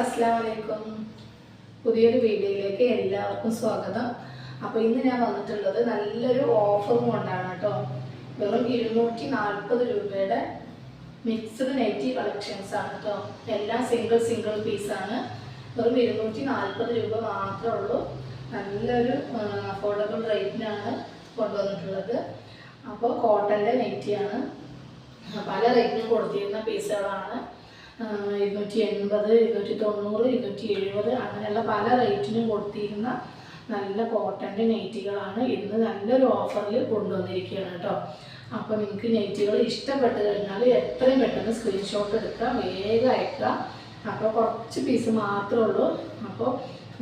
അസ്സാം വലൈക്കും പുതിയൊരു വീഡിയോയിലേക്ക് എല്ലാവർക്കും സ്വാഗതം. അപ്പോൾ ഇന്ന് ഞാൻ വന്നിട്ടുള്ളത് നല്ലൊരു ഓഫറും കൊണ്ടാണ് കേട്ടോ. വെറും ഇരുന്നൂറ്റി നാൽപ്പത് രൂപയുടെ മിക്സഡ് നെറ്റി കളക്ഷൻസ് ആണ് കേട്ടോ. എല്ലാം സിംഗിൾ സിംഗിൾ പീസാണ് വെറും ഇരുന്നൂറ്റി നാൽപ്പത് രൂപ മാത്രമേ ഉള്ളൂ. നല്ലൊരു അഫോർഡബിൾ റേറ്റിനാണ് കൊണ്ടുവന്നിട്ടുള്ളത്. അപ്പോൾ കോട്ടന്റെ നെറ്റിയാണ് പല റേറ്റിനും കൊടുത്തിരുന്ന പീസുകളാണ് ഇരുന്നൂറ്റി എൺപത് ഇരുന്നൂറ്റി തൊണ്ണൂറ് ഇരുന്നൂറ്റി എഴുപത് അങ്ങനെയുള്ള പല റേറ്റിനും കൊടുത്തിരുന്ന നല്ല കോട്ടന്റെ നെയ്റ്റികളാണ് ഇന്ന് നല്ലൊരു ഓഫറിൽ കൊണ്ടുവന്നിരിക്കുകയാണ് കേട്ടോ. അപ്പോൾ നിങ്ങൾക്ക് നെയ്റ്റുകൾ ഇഷ്ടപ്പെട്ട് കഴിഞ്ഞാൽ എത്രയും പെട്ടെന്ന് സ്ക്രീൻഷോട്ട് എടുക്കുക വേഗം അയക്കുക. അപ്പോൾ കുറച്ച് പീസ് മാത്രമേ ഉള്ളൂ. അപ്പോൾ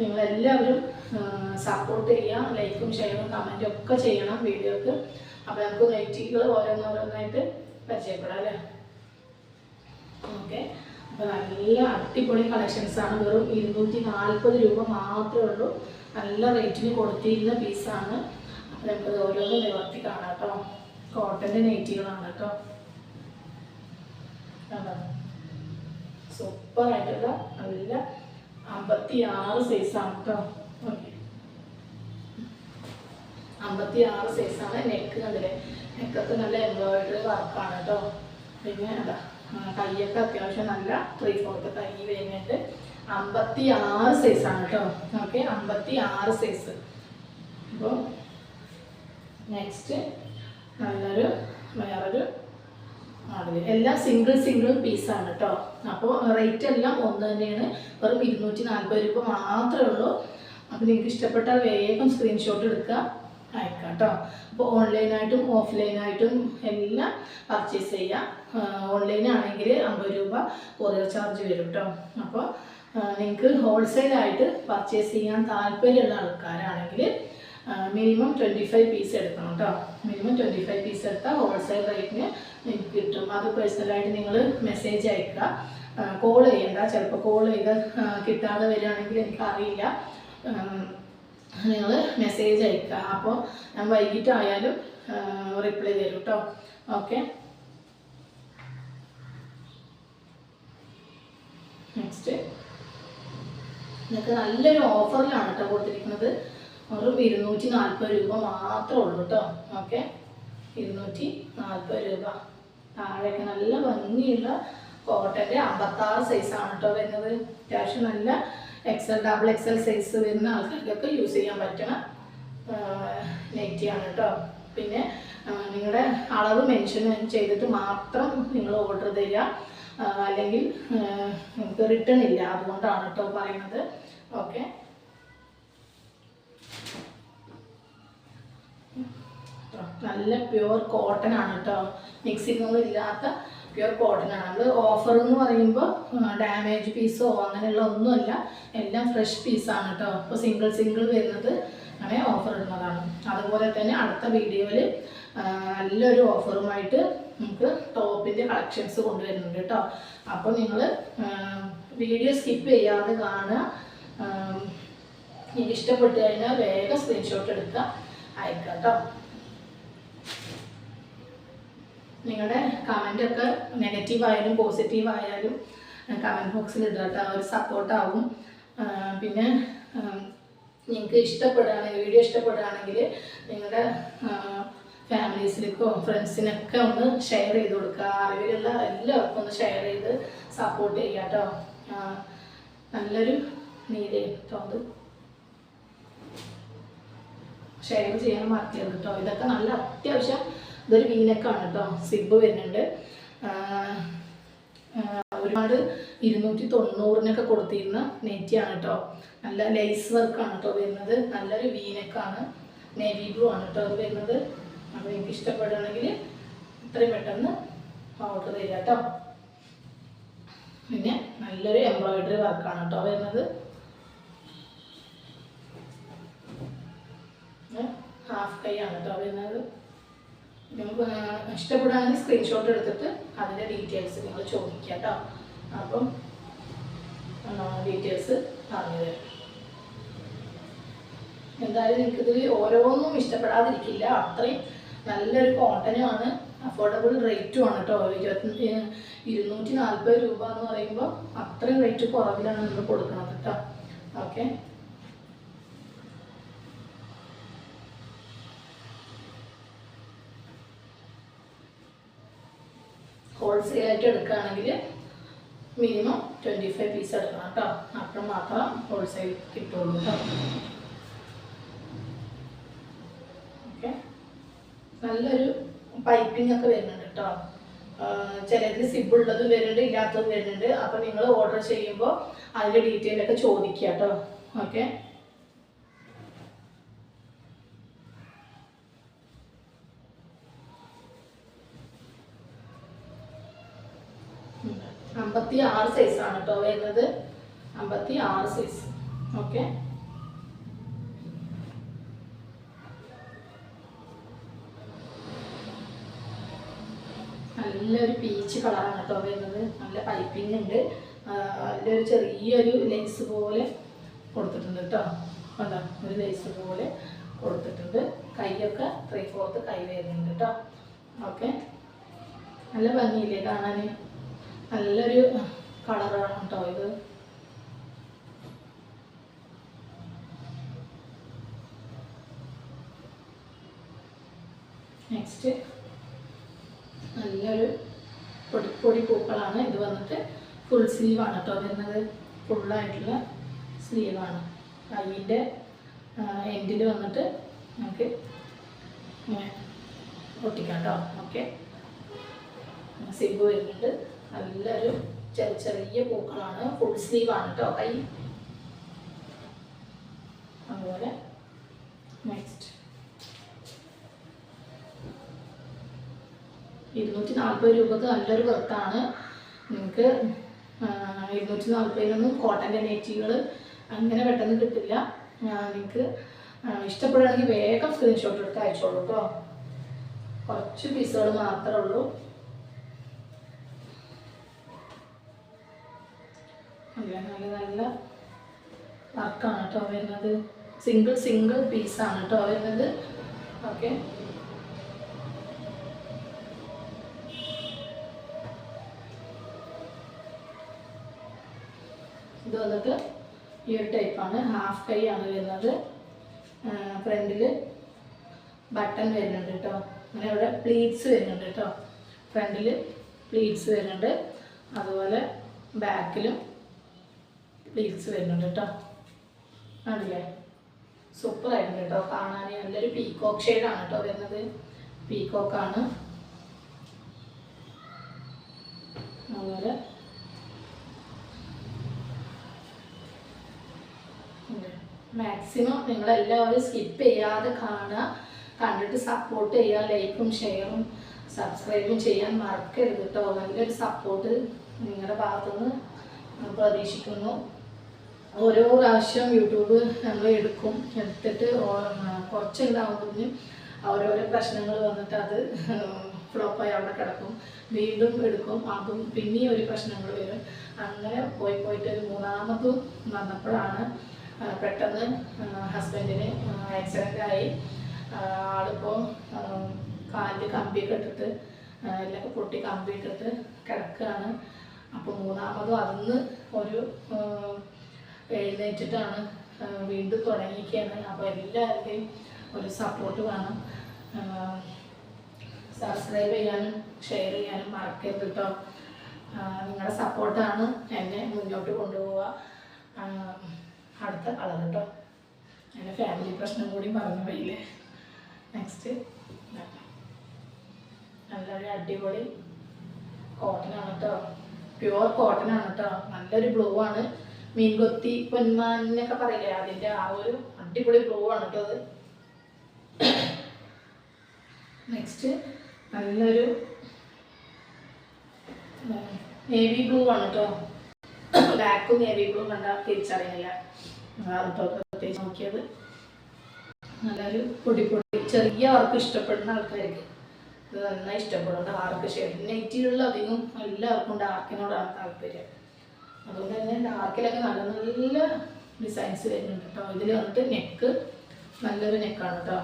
നിങ്ങളെല്ലാവരും സപ്പോർട്ട് ചെയ്യുക ലൈക്കും ഷെയറും കമന്റും ഒക്കെ ചെയ്യണം വീഡിയോക്ക്. അപ്പോൾ നമുക്ക് നെയ്റ്റുകൾ ഓരോന്നോരോന്നായിട്ട് പരിചയപ്പെടാം അല്ലേ? ഓക്കെ അപ്പോൾ നല്ല അടിപൊളി കളക്ഷൻസ് ആണ്. വെറും ഇരുന്നൂറ്റി നാൽപ്പത് രൂപ മാത്രമേ ഉള്ളൂ. നല്ല റേറ്റിന് കൊടുത്തിരുന്ന പീസാണ് അപ്പോൾ നമുക്ക് ഓരോന്നും നിവർത്തി കാണാം കേട്ടോ. കോട്ടന്റെ നെയ്റ്റികളാണ് കേട്ടോ. സൂപ്പർ ആയിട്ടുള്ള നല്ല അമ്പത്തി ആറ് സൈസാണ് കേട്ടോ. അമ്പത്തി ആറ് സൈസാണ് നെക്ക് കണ്ടില്ലേ? നെക്കൊക്കെ നല്ല എംബ്രോയിഡറി വർക്കാണ് കേട്ടോ. പിന്നെ എന്താ കൈയൊക്കെ അത്യാവശ്യം നല്ല ത്രീ ഫോർത്ത് കൈ വരുന്നുണ്ട്. അമ്പത്തി ആറ് സൈസാണ് കേട്ടോ ഓക്കെ അമ്പത്തി ആറ് സൈസ് അപ്പോൾ നെക്സ്റ്റ് നല്ലൊരു വേറൊരു മോഡൽ എല്ലാം സിംഗിൾ സിംഗിൾ പീസാണ് കേട്ടോ അപ്പോൾ റേറ്റ് എല്ലാം ഒന്ന് തന്നെയാണ്. വെറും ഇരുന്നൂറ്റി നാൽപ്പത് രൂപ മാത്രമേ ഉള്ളൂ. അപ്പോൾ നിങ്ങൾക്ക് ഇഷ്ടപ്പെട്ടാൽ വേഗം സ്ക്രീൻഷോട്ട് എടുക്കുക. അയക്കാം കേട്ടോ അപ്പോൾ ഓൺലൈനായിട്ടും ഓഫ്ലൈനായിട്ടും എല്ലാം പർച്ചേസ് ചെയ്യാം. ഓൺലൈൻ ആണെങ്കിൽ അമ്പത് രൂപ കൊറിയർ ചാർജ് വരും കേട്ടോ അപ്പോൾ നിങ്ങൾക്ക് ഹോൾസെയിലായിട്ട് പർച്ചേസ് ചെയ്യാൻ താല്പര്യമുള്ള ആൾക്കാരാണെങ്കിൽ മിനിമം ട്വന്റി ഫൈവ് പീസ് എടുക്കണം കേട്ടോ മിനിമം ട്വന്റി ഫൈവ് പീസ് എടുത്താൽ ഹോൾസെയിൽ റേറ്റിന് നിങ്ങൾക്ക് കിട്ടും. അത് പേഴ്സണലായിട്ട് നിങ്ങൾ മെസ്സേജ് അയക്കുക. കോൾ ചെയ്യണ്ട. ചിലപ്പോൾ കോൾ ചെയ്ത് കിട്ടാതെ വരികയാണെങ്കിൽ എനിക്കറിയില്ല. നിങ്ങൾ മെസ്സേജ് അയക്കുക. അപ്പോൾ ഞാൻ വൈകിട്ടായാലും റിപ്ലൈ തരും കേട്ടോ ഓക്കെ നെക്സ്റ്റ് നിങ്ങൾക്ക് നല്ലൊരു ഓഫറിലാണ് കേട്ടോ കൊടുത്തിരിക്കുന്നത്. വെറും ഇരുന്നൂറ്റി നാൽപ്പത് രൂപ മാത്രമേ ഉള്ളൂ കേട്ടോ ഓക്കെ ഇരുന്നൂറ്റി നാൽപ്പത് രൂപ. താഴെയൊക്കെ നല്ല ഭംഗിയുള്ള കോട്ടന്റെ അമ്പത്താറ് സൈസാണ് കേട്ടോ വരുന്നത്. അത്യാവശ്യം നല്ല എക്സൽ ഡബിൾ എക്സൽ സൈസ് വരുന്ന ആൾക്കാർക്കൊക്കെ യൂസ് ചെയ്യാൻ പറ്റണ നെറ്റിയാണ് കേട്ടോ പിന്നെ നിങ്ങളുടെ അളവ് മെൻഷൻ ചെയ്തിട്ട് മാത്രം നിങ്ങൾ ഓർഡർ തരിക. അല്ലെങ്കിൽ നിങ്ങൾക്ക് റിട്ടേൺ ഇല്ല. അതുകൊണ്ടാണ് കേട്ടോ പറയുന്നത്. ഓക്കെ നല്ല പ്യുവർ കോട്ടൺ ആണ് കേട്ടോ മിക്സിംഗ് ഒന്നും ഇല്ലാത്ത കോട്ടൺ ആണ്. നമ്മൾ ഓഫർ എന്ന് പറയുമ്പോൾ ഡാമേജ് പീസോ അങ്ങനെയുള്ള ഒന്നുമല്ല. എല്ലാം ഫ്രഷ് പീസാണ് കേട്ടോ അപ്പോൾ സിംഗിൾ സിംഗിൾ വരുന്നത് അങ്ങനെ ഓഫർ ഇടുന്നതാണ്. അതുപോലെ തന്നെ അടുത്ത വീഡിയോയിൽ നല്ലൊരു ഓഫറുമായിട്ട് നമുക്ക് ടോപ്പിന്റെ കളക്ഷൻസ് കൊണ്ടുവരുന്നുണ്ട് കേട്ടോ അപ്പോൾ നിങ്ങൾ വീഡിയോ സ്കിപ്പ് ചെയ്യാതെ കാണുക. നിങ്ങൾക്ക് ഇഷ്ടപ്പെട്ട് കഴിഞ്ഞാൽ വേഗം സ്ക്രീൻഷോട്ട് എടുക്കുക. അയക്കാം കേട്ടോ നിങ്ങളുടെ കമന്റൊക്കെ നെഗറ്റീവ് ആയാലും പോസിറ്റീവ് ആയാലും കമന്റ് ബോക്സിൽ കേട്ടോ. ഒരു സപ്പോർട്ടാവും പിന്നെ നിങ്ങൾക്ക് ഇഷ്ടപ്പെടുകയാണെങ്കിൽ വീഡിയോ ഇഷ്ടപ്പെടുകയാണെങ്കിൽ നിങ്ങളുടെ ഫാമിലീസിലേക്കോ ഫ്രണ്ട്സിനൊക്കെ ഒന്ന് ഷെയർ ചെയ്ത് കൊടുക്കുക. അറിവിലുള്ള എല്ലാവർക്കും ഒന്ന് ഷെയർ ചെയ്ത് സപ്പോർട്ട് ചെയ്യുക കേട്ടോ. നല്ലൊരു നീതി കേട്ടോ ഷെയർ ചെയ്യാൻ മറക്കരുത് കേട്ടോ. ഇതൊക്കെ നല്ല അത്യാവശ്യം ഇതൊരു വീനക്കാണ് കേട്ടോ സിബ് വരുന്നുണ്ട്. ഒരുപാട് ഇരുന്നൂറ്റി തൊണ്ണൂറിനൊക്കെ കൊടുത്തിരുന്ന നെറ്റിയാണ് കേട്ടോ നല്ല ലൈസ് വർക്കാണ് കേട്ടോ വരുന്നത്. നല്ലൊരു വീനക്കാണ് നേവി ബ്ലൂ ആണ് കേട്ടോ അത് വരുന്നത്. അപ്പോൾ എനിക്ക് ഇഷ്ടപ്പെടുകയാണെങ്കിൽ ഇത്രയും പെട്ടെന്ന് ഓർഡർ തരിക കേട്ടോ പിന്നെ നല്ലൊരു എംബ്രോയിഡറി വർക്കാണ് കേട്ടോ വരുന്നത്. ഹാഫ് കൈ ആണ് കേട്ടോ വരുന്നത്. ഇഷ്ടപ്പെടുകയാണെങ്കിൽ സ്ക്രീൻഷോട്ട് എടുത്തിട്ട് അതിന്റെ ഡീറ്റെയിൽസ് നിങ്ങൾ ചോദിക്കുക കേട്ടോ. അപ്പം ഡീറ്റെയിൽസ് പറഞ്ഞു തരാം. എന്തായാലും നിങ്ങൾക്കിതിൽ ഓരോന്നും ഇഷ്ടപ്പെടാതിരിക്കില്ല. അത്രയും നല്ലൊരു കോട്ടനുമാണ് അഫോർഡബിൾ റേറ്റും ആണ് കേട്ടോ. ഇരുപത്തി ഇരുന്നൂറ്റി നാൽപ്പത് രൂപ എന്ന് പറയുമ്പോൾ അത്രയും റേറ്റ് കുറവിലാണ് നമ്മൾ കൊടുക്കുന്നത് കേട്ടോ. ഓക്കെ ഹോൾസെയിൽ ആയിട്ട് എടുക്കുകയാണെങ്കിൽ മിനിമം ട്വന്റി ഫൈവ് പീസ് എടുക്കണം കേട്ടോ. അപ്പം മാത്രം ഹോൾസെയിൽ കിട്ടുള്ളൂ കേട്ടോ. ഓക്കെ നല്ലൊരു പൈപ്പിംഗ് ഒക്കെ വരുന്നുണ്ട് കേട്ടോ. ചിലതിൽ സിബ് ഉള്ളതും വരുന്നുണ്ട് ഇല്ലാത്തതും വരുന്നുണ്ട്. അപ്പം നിങ്ങൾ ഓർഡർ ചെയ്യുമ്പോൾ അതിന്റെ ഡീറ്റെയിൽ ഒക്കെ ചോദിക്കുക കേട്ടോ. ഓക്കെ അമ്പത്തി ആറ് ആണ് കേട്ടോ വരുന്നത്. അമ്പത്തി ആറ് സൈസ് ഓക്കെ നല്ലൊരു പീച്ച് കളറാണ് കേട്ടോ വരുന്നത്. നല്ല പൈപ്പിംഗ് ഉണ്ട്. നല്ലൊരു ചെറിയൊരു ലേസ് പോലെ കൊടുത്തിട്ടുണ്ട് കേട്ടോ കണ്ടോ? ഒരു ലേസ് പോലെ കൊടുത്തിട്ടുണ്ട്. കൈയൊക്കെ ത്രീ ഫോർത്ത് കൈ വരുന്നുണ്ട് കേട്ടോ ഓക്കെ നല്ല ഭംഗിയില്ലേ കാണാൻ നല്ലൊരു കളറാണ് കേട്ടോ ഇത്. നെക്സ്റ്റ് നല്ലൊരു പൊടിപ്പൊടി പൊടി പൂക്കളാണ്. ഇത് വന്നിട്ട് ഫുൾ സ്ലീവാണ് കേട്ടോ വരുന്നത്. ഫുള്ളായിട്ടുള്ള സ്ലീവാണ് കൈയിന്റെ എൻഡിൽ വന്നിട്ട് നമുക്ക് ഇങ്ങനെ ഒട്ടിക്കാം കേട്ടോ ഓക്കെ സിബ് വരുന്നുണ്ട്. നല്ലൊരു ചെറിയ പൂക്കളാണ്. ഫുൾ സ്ലീവ് ആണ് കേട്ടോ കൈ. അതുപോലെ നെക്സ്റ്റ് ഇരുന്നൂറ്റി നാൽപ്പത് രൂപക്ക് നല്ലൊരു വർക്കാണ് നിങ്ങൾക്ക് ഇരുന്നൂറ്റി നാൽപ്പതിനൊന്നും കോട്ടന്റെ നെറ്റികൾ അങ്ങനെ പെട്ടെന്ന് കിട്ടില്ല. നിങ്ങൾക്ക് ഇഷ്ടപ്പെടുകയാണെങ്കിൽ വേഗം സ്ക്രീൻഷോട്ട് എടുത്ത് അയച്ചോളൂ കേട്ടോ കുറച്ച് പീസുകൾ മാത്രമേ ഉള്ളൂ. നല്ല നല്ല നല്ല വർക്കാണ് കേട്ടോ വരുന്നത്. സിംഗിൾ സിംഗിൾ പീസാണ് കേട്ടോ വരുന്നത്. ഓക്കെ ഇത് വന്നിട്ട് ഈ ഒരു ടൈപ്പാണ് ഹാഫ് കൈ ആണ് വരുന്നത്. ഫ്രണ്ടിൽ ബട്ടൺ വരുന്നുണ്ട് കേട്ടോ. അങ്ങനെ ഇവിടെ പ്ലീറ്റ്സ് വരുന്നുണ്ട് കേട്ടോ. ഫ്രണ്ടിൽ പ്ലീറ്റ്സ് വരുന്നുണ്ട്. അതുപോലെ ബാക്കിലും പ്ലീറ്റ്സ് വരുന്നുണ്ട് കേട്ടോ. ആണല്ലേ? ആയിരുന്നു കേട്ടോ. കാണാൻ നല്ലൊരു പീക്കോക്ക് ഷെയ്ഡാണ് കേട്ടോ വരുന്നത്. പീക്കോക്കാണ് അതുപോലെ മാക്സിമം നിങ്ങളെല്ലാവരും സ്കിപ്പ് ചെയ്യാതെ കാണുക. കണ്ടിട്ട് സപ്പോർട്ട് ചെയ്യുക. ലൈക്കും ഷെയറും സബ്സ്ക്രൈബും ചെയ്യാൻ മറക്കരുത് കേട്ടോ. നല്ലൊരു സപ്പോർട്ട് നിങ്ങളുടെ ഭാഗത്തുനിന്ന് പ്രതീക്ഷിക്കുന്നു. ഓരോ പ്രാവശ്യം യൂട്യൂബ് നമ്മൾ എടുക്കും. എടുത്തിട്ട് കുറച്ച് ഇതാകുമ്പോഴത്തേനും ഓരോരോ പ്രശ്നങ്ങൾ വന്നിട്ട് അത് ഫ്ലോപ്പായി അവിടെ കിടക്കും. വീണ്ടും എടുക്കും. അതും പിന്നെയും ഒരു പ്രശ്നങ്ങൾ വരും. അങ്ങനെ പോയി പോയിട്ട് ഒരു മൂന്നാമതും വന്നപ്പോഴാണ് പെട്ടെന്ന് ഹസ്ബൻഡിന് ആക്സിഡന്റ് ആയി. ആളിപ്പോൾ കാലിൽ കമ്പി കെട്ടിട്ട് എല്ലൊക്കെ പൊട്ടി കമ്പി ഇട്ടിട്ട് കിടക്കുകയാണ്. അപ്പോൾ മൂന്നാമതും അതിന്ന് ഒരു എഴുന്നേറ്റിട്ടാണ് വീണ്ടും തുടങ്ങിയിരിക്കുകയാണ്. അപ്പോൾ എല്ലാവരുടെയും ഒരു സപ്പോർട്ട് വേണം. സബ്സ്ക്രൈബ് ചെയ്യാനും ഷെയർ ചെയ്യാനും മറക്കരുത് കേട്ടോ നിങ്ങളുടെ സപ്പോർട്ടാണ് എന്നെ മുന്നോട്ട് കൊണ്ടുപോവുക. അടുത്ത കളർ കേട്ടോ എന്റെ ഫാമിലി പ്രശ്നം കൂടി പറഞ്ഞു പോയില്ലേ? നെക്സ്റ്റ് നല്ലൊരു അടിപൊളി കോട്ടൺ ആണ് കേട്ടോ പ്യുവർ കോട്ടൺ ആണ് കേട്ടോ നല്ലൊരു ബ്ലൂ ആണ്. മീൻകൊത്തി പൊന്മാൻ എന്നൊക്കെ പറയില്ലേ? അതിന്റെ ആ ഒരു അടിപൊളി ബ്ലൂ ആണ് കേട്ടോ അത്. നെക്സ്റ്റ് നല്ലൊരു നേവി ബ്ലൂ ആണ് കേട്ടോ. ബ്ലാക്കും നേവി ബ്ലൂ കണ്ടാൽ തിരിച്ചറിയില്ല പ്രത്യേകിച്ച് നോക്കിയത്. നല്ലൊരു പൊടി പൊടി ചെറിയ ആർക്ക് ഇഷ്ടപ്പെടുന്ന ആൾക്കാർക്ക് ഇത് നന്നായി ഇഷ്ടപ്പെടും ഡാർക്ക് ഷെയ്ഡ് നെറ്റികളിൽ അധികം എല്ലാവർക്കും ഡാർക്കിനോടാണ് താല്പര്യം. അതുകൊണ്ട് തന്നെ ഡാർക്കിലൊക്കെ നല്ല നല്ല ഡിസൈൻസ് വരുന്നുണ്ട് കേട്ടോ. ഇതിൽ വന്നിട്ട് നെക്ക് നല്ലൊരു നെക്കാണ് കേട്ടോ.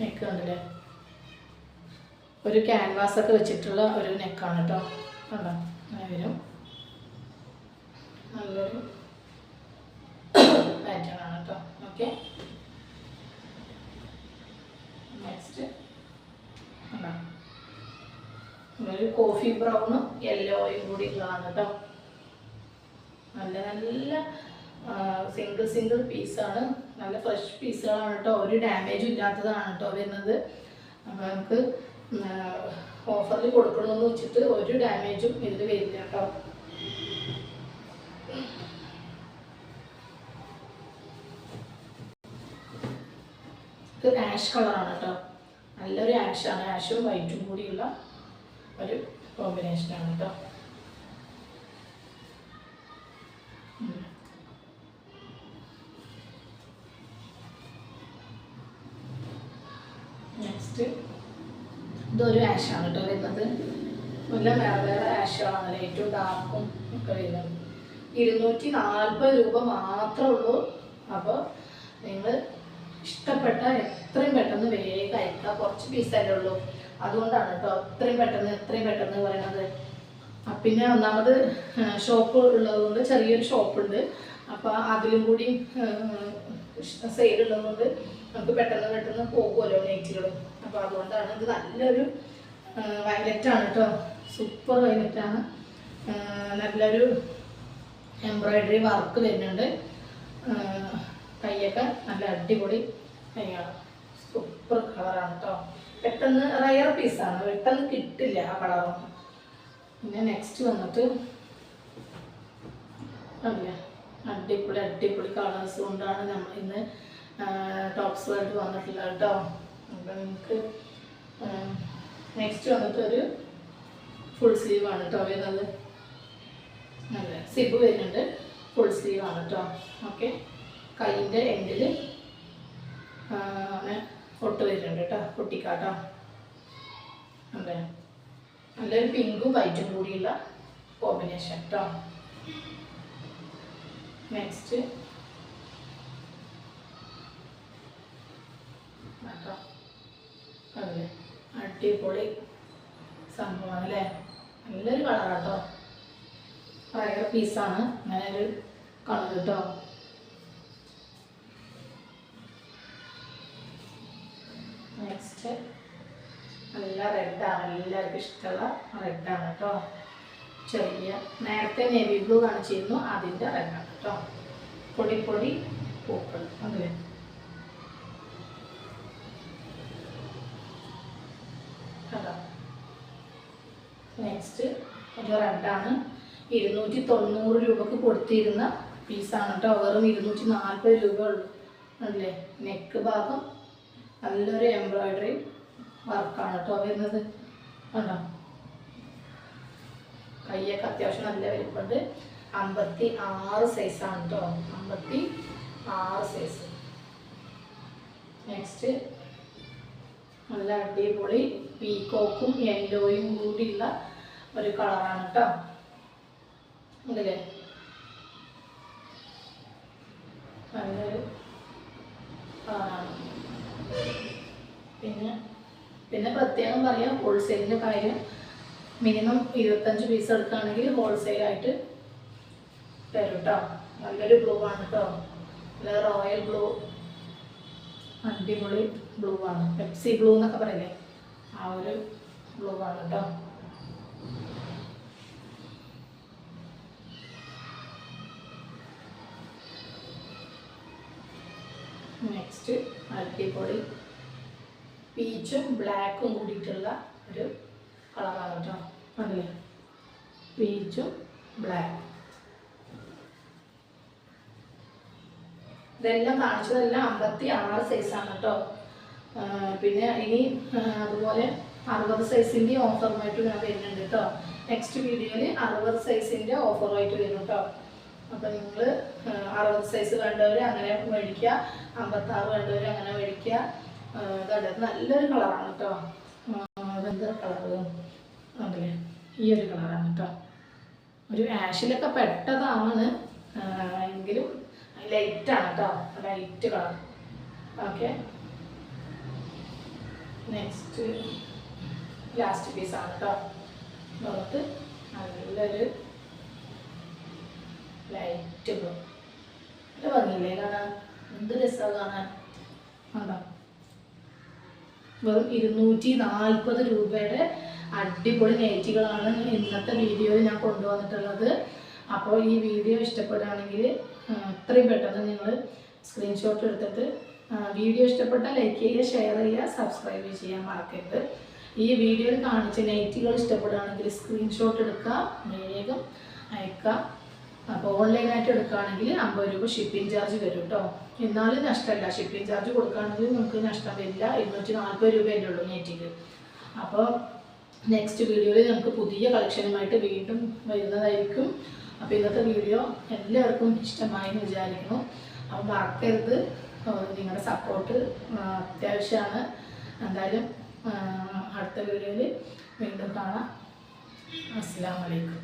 നെക്ക് ഉണ്ടല്ലേ ഒരു ക്യാൻവാസ് ഒക്കെ വെച്ചിട്ടുള്ള ഒരു നെക്കാണ് കേട്ടോ. കണ്ടോ? അങ്ങനെ വരും. നല്ലൊരു പാറ്റേൺ ആണ് കേട്ടോ ഓക്കെ നെക്സ്റ്റ് ഒരു കോഫി ബ്രൗണും യെല്ലോയും കൂടി ഉള്ളതാണ് കേട്ടോ നല്ല നല്ല സിംഗിൾ സിംഗിൾ പീസാണ് നല്ല ഫ്രഷ് പീസുകളാണ് കേട്ടോ ഒരു ഡാമേജും ഇല്ലാത്തതാണ് കേട്ടോ വരുന്നത്. നമുക്ക് ഓഫറിൽ കൊടുക്കണമെന്ന് വെച്ചിട്ട് ഒരു ഡാമേജും ഇതിൽ വരില്ല കേട്ടോ ഇത് ആഷ് കളറാണ് കേട്ടോ നല്ലൊരു ആഷാണ് ആഷും വൈറ്റും കൂടിയുള്ള ഒരു കോമ്പിനേഷനാണ് കേട്ടോ. നെക്സ്റ്റ് ഇതൊരു ആഷാണ് കേട്ടോ വരുന്നത്. എല്ലാം വേറെ വേറെ ആഷാണ് ഏറ്റവും ഡാർക്കും ഒക്കെ വരുന്നത്. ഇരുന്നൂറ്റി നാൽപ്പത് രൂപ മാത്രമേ ഉള്ളൂ. അപ്പോൾ നിങ്ങൾ ഇഷ്ടപ്പെട്ട എത്രയും പെട്ടെന്ന് വേഗം അയക്കുക. കുറച്ച് പീസല്ലേ ഉള്ളൂ. അതുകൊണ്ടാണ് കേട്ടോ എത്രയും പെട്ടെന്ന് എത്രയും പെട്ടെന്ന് പറയുന്നത് പിന്നെ ഒന്നാമത് ഷോപ്പ് ഉള്ളതുകൊണ്ട് ചെറിയൊരു ഷോപ്പുണ്ട്. അപ്പോൾ അതിലും കൂടി സെയിൽ ഉള്ളതുകൊണ്ട് നമുക്ക് പെട്ടെന്ന് പെട്ടെന്ന് പോകുമല്ലോ നൈറ്റുകൾ അപ്പോൾ അതുകൊണ്ടാണ് ഇത് നല്ലൊരു വയലറ്റ് ആണ് കേട്ടോ സൂപ്പർ വയലറ്റ് ആണ് നല്ലൊരു എംബ്രോയിഡറി വർക്ക് വരുന്നുണ്ട്. കൈയൊക്കെ നല്ല അടിപൊളി കൈയാണ് സൂപ്പർ കളറാണ് കേട്ടോ പെട്ടെന്ന് റയർ പീസാണ് പെട്ടെന്ന് കിട്ടില്ല ആ കളറൊന്നും പിന്നെ നെക്സ്റ്റ് വന്നിട്ട് അല്ലേ? അടിപൊളി അടിപൊളി കളേഴ്സ് കൊണ്ടാണ് നമ്മൾ ഇന്ന് ടോപ്സ് ആയിട്ട് വന്നിട്ടുള്ളത് കേട്ടോ. അപ്പം നമുക്ക് നെക്സ്റ്റ് വന്നിട്ട് ഒരു ഫുൾ സ്ലീവ് ആണ് കേട്ടോ വരുന്നത്. അല്ല? സിബ് വരുന്നുണ്ട്. ഫുൾ സ്ലീവ് ആണ് കേട്ടോ. ഓക്കെ കൈയിന്റെ എൻഡിൽ അങ്ങനെ പൊട്ട് വരുന്നുണ്ട് കേട്ടോ പൊട്ടിക്കാട്ടോ. അതെ. നല്ലൊരു പിങ്കും വൈറ്റും കൂടിയുള്ള കോമ്പിനേഷൻ കേട്ടോ. നെക്സ്റ്റ് കേട്ടോ അതെ. അടിപൊളി സംഭവമാണ് അല്ലേ? നല്ലൊരു കളറാട്ടോ. പഴയ പീസാണ് അങ്ങനെ ഒരു കളർ കേട്ടോ. നല്ല റെഡാണ് എല്ലാവർക്കും ഇഷ്ടമുള്ള റെഡാണ് കേട്ടോ. ചെറിയ നേരത്തെ നേവി ബ്ലൂ കാണിച്ചിരുന്നു അതിന്റെ റെഡാണ് കേട്ടോ. പൊടി പൊടി പൂക്കൾ അങ്ങനെ നെക്സ്റ്റ് ഒരു റെഡാണ്. ഇരുന്നൂറ്റി തൊണ്ണൂറ് രൂപക്ക് കൊടുത്തിരുന്ന പീസാണ് കേട്ടോ. വെറും ഇരുന്നൂറ്റി നാൽപ്പത് രൂപ ഉള്ളൂ. അല്ലേ? നെക്ക് ഭാഗം നല്ലൊരു എംബ്രോയിഡറി വർക്കാണ്. കേട്ടോ വരുന്നത്. കണ്ടോ? കയ്യൊക്കെ അത്യാവശ്യം നല്ല വലിപ്പമുണ്ട്. അമ്പത്തി ആറ് സൈസാണ് കേട്ടോ അമ്പത്തി ആറ് സൈസ് നെക്സ്റ്റ് നല്ല അടിപൊളി പീക്കോക്കും യെല്ലോയും കൂടിയുള്ള ഒരു കളറാണ് കേട്ടോ ഉണ്ടല്ലേ? നല്ലൊരു കളറാണ് പിന്നെ പിന്നെ പ്രത്യേകം പറയാം ഹോൾസെയിലിന്റെ കാര്യം മിനിമം ഇരുപത്തഞ്ച് പീസ് എടുക്കുകയാണെങ്കിൽ ഹോൾസെയിലായിട്ട് തരും കേട്ടോ നല്ലൊരു ബ്ലൂ ആണ് കേട്ടോ നല്ല റോയൽ ബ്ലൂ അടിപൊളി ബ്ലൂ ആണ്. പെപ്സി ബ്ലൂ എന്നൊക്കെ പറയില്ലേ? ആ ഒരു ബ്ലൂ ആണ് കേട്ടോ നെക്സ്റ്റ് അടിപൊളി പീച്ചും ബ്ലാക്കും കൂടിയിട്ടുള്ള ഒരു കളറാണ് കേട്ടോ അല്ലേ പീച്ചും ബ്ലാക്ക് ഇതെല്ലാം കാണിച്ചതെല്ലാം അമ്പത്തി ആറ് സൈസാണ് കേട്ടോ പിന്നെ ഇനി അതുപോലെ അറുപത് സൈസിന്റെ ഓഫറുമായിട്ട് ഞാൻ വരുന്നുണ്ട് കേട്ടോ നെക്സ്റ്റ് വീഡിയോയിൽ അറുപത് സൈസിന്റെ ഓഫറുമായിട്ട് വരും കേട്ടോ അപ്പം നിങ്ങൾ അറുപത് സൈസ് വേണ്ടവർ അങ്ങനെ മേടിക്കുക അമ്പത്താറ് വേണ്ടവർ അങ്ങനെ മേടിക്കുക ആ, നല്ലൊരു കളറാണ് കേട്ടോ അതെന്താ കളറ്? അതല്ലേ ഈ ഒരു കളറാണ് കേട്ടോ ഒരു ആഷിലൊക്കെ പെട്ടതാണ്. എങ്കിലും ലൈറ്റാണ് കേട്ടോ light colour. Okay next last പീസാണ് കേട്ടോ നമുക്ക് നല്ലൊരു ലൈറ്റ് ഭംഗിയില്ലേ കാണാൻ? എന്ത് രസമാണ് കാണാൻ? വെറും ഇരുന്നൂറ്റി നാൽപ്പത് രൂപയുടെ അടിപൊളി നൈറ്റികളാണ് ഇന്നത്തെ വീഡിയോയിൽ ഞാൻ കൊണ്ടുവന്നിട്ടുള്ളത്. അപ്പോൾ ഈ വീഡിയോ ഇഷ്ടപ്പെടുകയാണെങ്കിൽ എത്രയും പെട്ടെന്ന് നിങ്ങൾ സ്ക്രീൻഷോട്ട് എടുത്തിട്ട് വീഡിയോ ഇഷ്ടപ്പെട്ടാൽ ലൈക്ക് ചെയ്യുക ഷെയർ ചെയ്യുക സബ്സ്ക്രൈബ് ചെയ്യാൻ മറക്കരുത്. ഈ വീഡിയോയിൽ കാണിച്ച നൈറ്റികൾ ഇഷ്ടപ്പെടുകയാണെങ്കിൽ സ്ക്രീൻഷോട്ട് എടുക്കുക വേഗം അയക്കുക. അപ്പോൾ ഓൺലൈനായിട്ട് എടുക്കുകയാണെങ്കിൽ അമ്പത് രൂപ ഷിപ്പിംഗ് ചാർജ് വരും കേട്ടോ എന്നാലും നഷ്ടമല്ല ഷിപ്പിംഗ് ചാർജ് കൊടുക്കുകയാണെങ്കിൽ നമുക്ക് നഷ്ടം വരില്ല. ഇരുന്നൂറ്റി നാൽപ്പത് രൂപയല്ലേ ഉള്ളൂ നെറ്റിക്ക് അപ്പോൾ നെക്സ്റ്റ് വീഡിയോയിൽ നമുക്ക് പുതിയ കളക്ഷനുമായിട്ട് വീണ്ടും വരുന്നതായിരിക്കും. അപ്പോൾ ഇന്നത്തെ വീഡിയോ എല്ലാവർക്കും ഇഷ്ടമായി എന്ന് വിചാരിക്കുന്നു. അപ്പോൾ മറക്കരുത്. നിങ്ങളുടെ സപ്പോർട്ട് അത്യാവശ്യമാണ്. എന്തായാലും അടുത്ത വീഡിയോയിൽ വീണ്ടും കാണാം. അസ്സാം വലൈക്കും